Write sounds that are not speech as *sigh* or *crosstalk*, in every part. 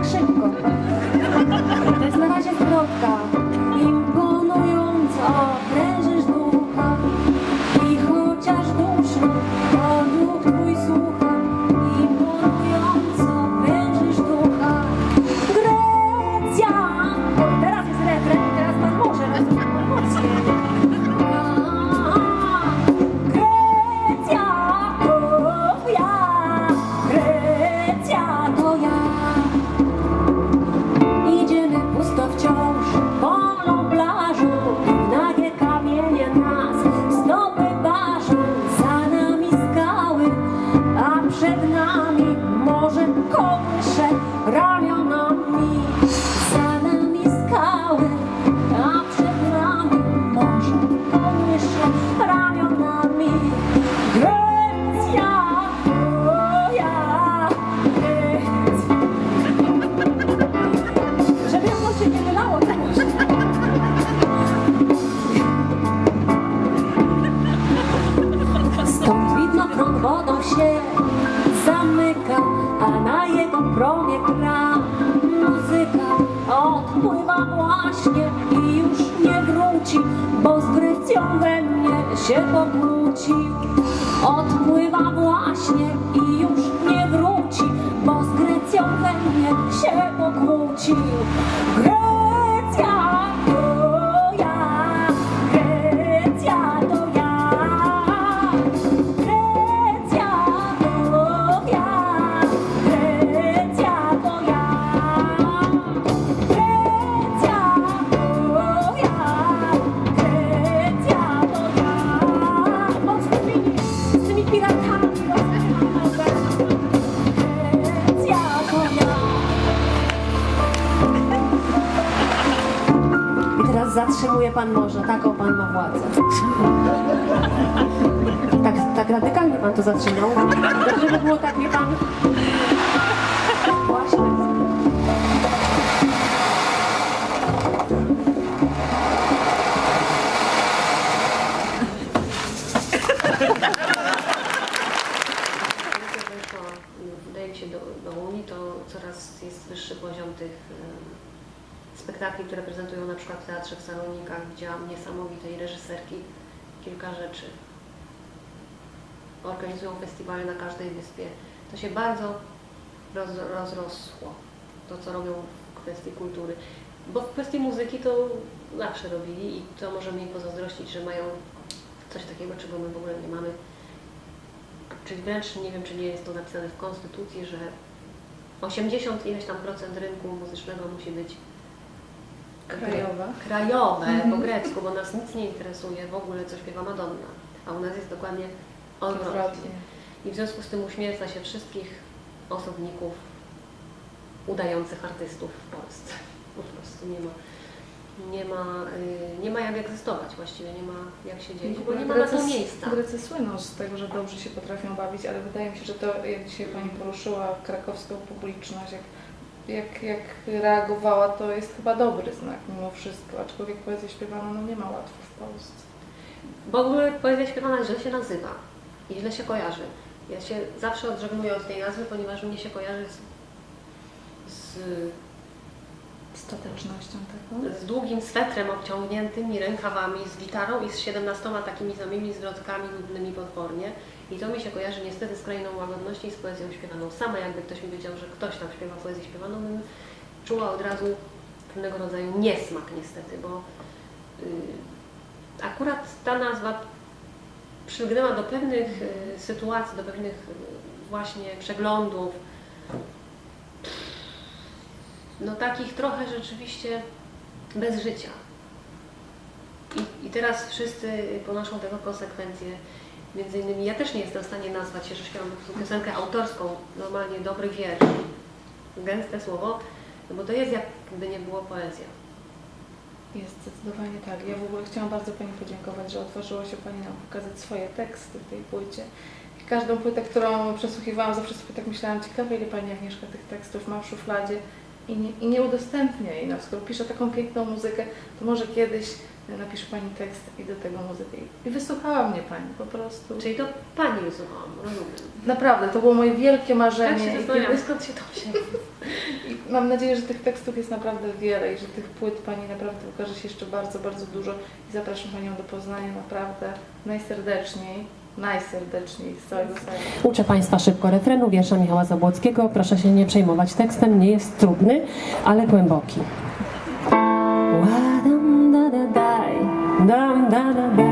tak szybko. To jest na razie zwrotka. Nami morze kołysze bo z we mnie się pokłócił. Odpływa właśnie i już nie wróci, bo z we mnie się pokłócił. Grecja zatrzymuje pan morze, taką pan ma władzę. Tak, tak radykalnie pan to zatrzymał. Dobrze by było tak, wie pan. Widziałam niesamowitej reżyserki kilka rzeczy. Organizują festiwale na każdej wyspie. To się bardzo roz, rozrosło, to co robią w kwestii kultury. Bo w kwestii muzyki to zawsze robili i to możemy im pozazdrościć, że mają coś takiego, czego my w ogóle nie mamy. Czyli wręcz nie wiem, czy nie jest to napisane w Konstytucji, że 80 ileś tam procent rynku muzycznego musi być Krajowa. krajowe Mhm. po grecku, bo nas nic nie interesuje w ogóle, co śpiewa Madonna. A u nas jest dokładnie odwrotnie. I w związku z tym uśmierca się wszystkich osobników udających artystów w Polsce. Po prostu nie ma, nie ma, y, nie ma jak egzystować właściwie, nie ma jak się dzieć, bo nie ma na to miejsca. Grecy słyną z tego, że dobrze się potrafią bawić, ale wydaje mi się, że to, jak dzisiaj Pani poruszyła krakowską publiczność, jak, jak, jak reagowała, to jest chyba dobry znak mimo wszystko, aczkolwiek poezję śpiewaną no, nie ma łatwo w Polsce. W ogóle poezja śpiewana źle się nazywa i źle się kojarzy. Ja się zawsze odżegnuję od tej nazwy, ponieważ mnie się kojarzy z, z, Z długim swetrem obciągniętymi rękawami, z gitarą i z 17 takimi samymi zwrotkami nudnymi potwornie. I to mi się kojarzy niestety z krainą łagodności i z poezją śpiewaną. Sama jakby ktoś mi powiedział, że ktoś tam śpiewa poezję śpiewaną, bym czuła od razu pewnego rodzaju niesmak niestety, bo y, akurat ta nazwa przylgnęła do pewnych y, sytuacji, do pewnych y, właśnie przeglądów, no takich trochę rzeczywiście bez życia. I, I teraz wszyscy ponoszą tego konsekwencje. Między innymi ja też nie jestem w stanie nazwać się, że śpiewam piosenkę autorską, normalnie dobry wiersz, gęste słowo, no bo to jest jakby nie było poezja. Jest zdecydowanie tak. Ja w ogóle chciałam bardzo Pani podziękować, że otworzyła się Pani nam pokazać swoje teksty w tej płycie. I każdą płytę, którą przesłuchiwałam, zawsze sobie tak myślałam, ciekawe ile Pani Agnieszka tych tekstów ma w szufladzie i nie, i nie udostępnia jej. No, skoro pisze taką piękną muzykę, to może kiedyś napisze Pani tekst i do tego muzykę. I wysłuchała mnie Pani po prostu. Czyli to Pani wysłuchałam, rozumiem. Naprawdę, to było moje wielkie Tak marzenie. się I zastanawiam, skąd się to wzięło. I mam nadzieję, że tych tekstów jest naprawdę wiele i że tych płyt Pani naprawdę ukaże się jeszcze bardzo, bardzo dużo. I zapraszam Panią do Poznania naprawdę najserdeczniej, najserdeczniej z. Uczę Państwa szybko refrenu wiersza Michała Zabłockiego. Proszę się nie przejmować tekstem, nie jest trudny, ale głęboki. Ładam da da daj, dam da da daj.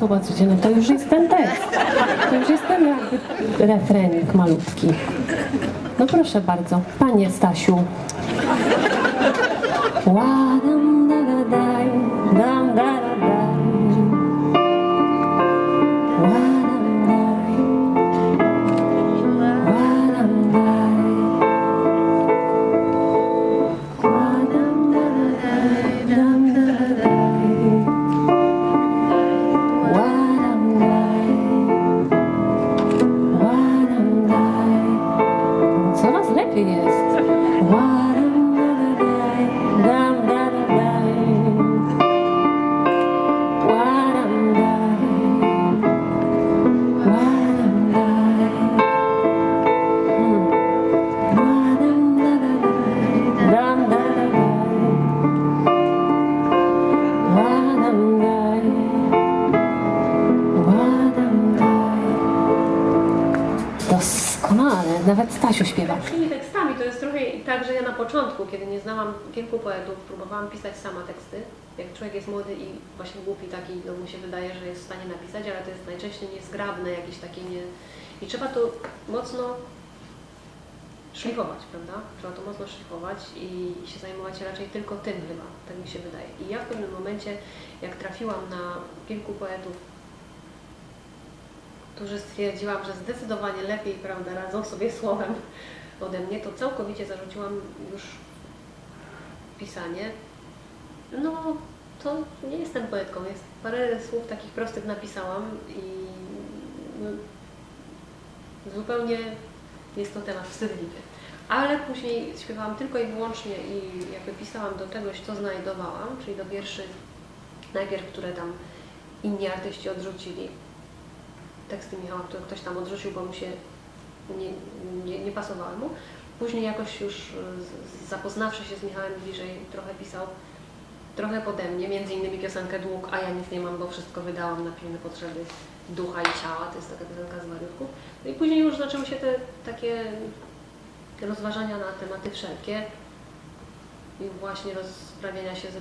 Patrzycie, no to już jest ten tekst. To już jest ten jakby refrenik malutki. No proszę bardzo, Panie Stasiu. Da da dam da Doskonale, nawet Stasiu śpiewa. Takimi tekstami to jest trochę tak, że ja na początku, kiedy nie znałam kilku poetów, próbowałam pisać sama teksty. Jak człowiek jest młody i właśnie głupi taki, no mu się wydaje, że jest w stanie napisać, ale to jest najczęściej niezgrabne, jakieś takie nie... I trzeba to mocno szlifować, prawda? Trzeba to mocno szlifować i się zajmować raczej tylko tym chyba, tak mi się wydaje. I ja w pewnym momencie, jak trafiłam na kilku poetów, którzy stwierdziłam, że zdecydowanie lepiej prawda, radzą sobie słowem ode mnie, to całkowicie zarzuciłam już pisanie. No, to nie jestem poetką, jest parę słów takich prostych napisałam i no, zupełnie jest to temat wstydliwy. Ale później śpiewałam tylko i wyłącznie i jakby pisałam do czegoś, co znajdowałam, czyli do wierszy najpierw, które tam inni artyści odrzucili, teksty Michała, które ktoś tam odrzucił, bo mu się nie, nie, nie pasowały mu. Później jakoś już z- zapoznawszy się z Michałem bliżej, trochę pisał trochę pode mnie, między innymi piosenkę Dług, a ja nic nie mam, bo wszystko wydałam na pilne potrzeby ducha i ciała, to jest taka piosenka z wariutków. No i później już zaczęły się te takie rozważania na tematy wszelkie i właśnie rozprawiania się z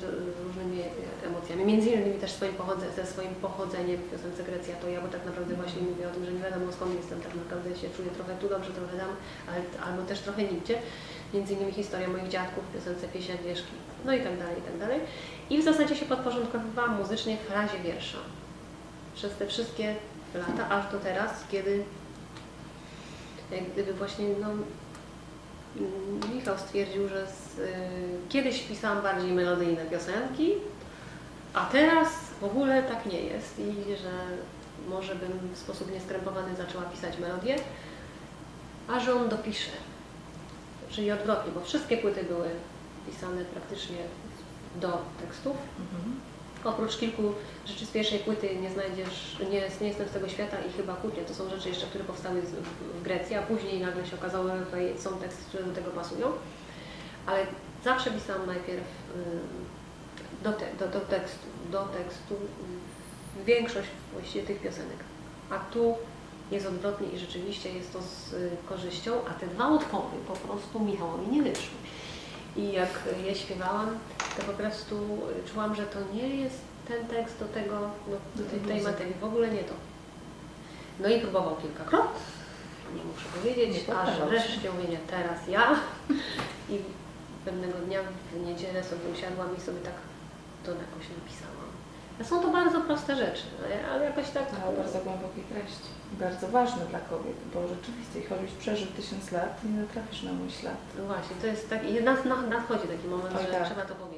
różnymi emocjami. Między innymi też swoim pochodze, ze swoim pochodzeniem w piosence Grecja to ja, bo tak naprawdę właśnie mówię o tym, że nie wiadomo skąd jestem, tak naprawdę się czuję trochę tu dobrze, trochę tam, ale, albo też trochę nigdzie. Między innymi historia moich dziadków w piosence Pieśń Agnieszki, no i tak dalej, i tak dalej. I w zasadzie się podporządkowywałam muzycznie w razie wiersza. Przez te wszystkie lata, aż do teraz, kiedy jak gdyby właśnie no, Michał stwierdził, że z, kiedyś pisałam bardziej melodyjne piosenki, a teraz w ogóle tak nie jest i że może bym w sposób nieskrępowany zaczęła pisać melodię, a że on dopisze. Czyli odwrotnie, bo wszystkie płyty były pisane praktycznie do tekstów. Oprócz kilku rzeczy z pierwszej płyty nie znajdziesz, nie, nie jestem z tego świata i chyba kłótnie, to są rzeczy jeszcze, które powstały w, Grecji, a później nagle się okazało, że są teksty, które do tego pasują. Ale zawsze pisałam najpierw ym, do, te, do, do tekstu, do tekstu większość właściwie tych piosenek. A tu jest odwrotnie i rzeczywiście jest to z y, korzyścią, a te dwa utwory po prostu Michałowi nie wyszły. I jak je śpiewałam, to po prostu czułam, że to nie jest ten tekst do tego, no, do tej, tej materii, w ogóle nie to. No i próbował kilkakrotnie, nie muszę powiedzieć, aż wreszcie mówię, nie, teraz ja. *laughs* I pewnego dnia w niedzielę sobie usiadłam i sobie tak to jakoś napisałam. Są to bardzo proste rzeczy, ale- ale jakoś tak... Ale o bardzo głębokiej treści. Bardzo ważne dla kobiet, bo rzeczywiście, choćbyś przeżył tysiąc lat, nie natrafisz na mój ślad. No właśnie, to jest tak, i nas, nadchodzi taki moment, Oj, że tak. trzeba to powiedzieć.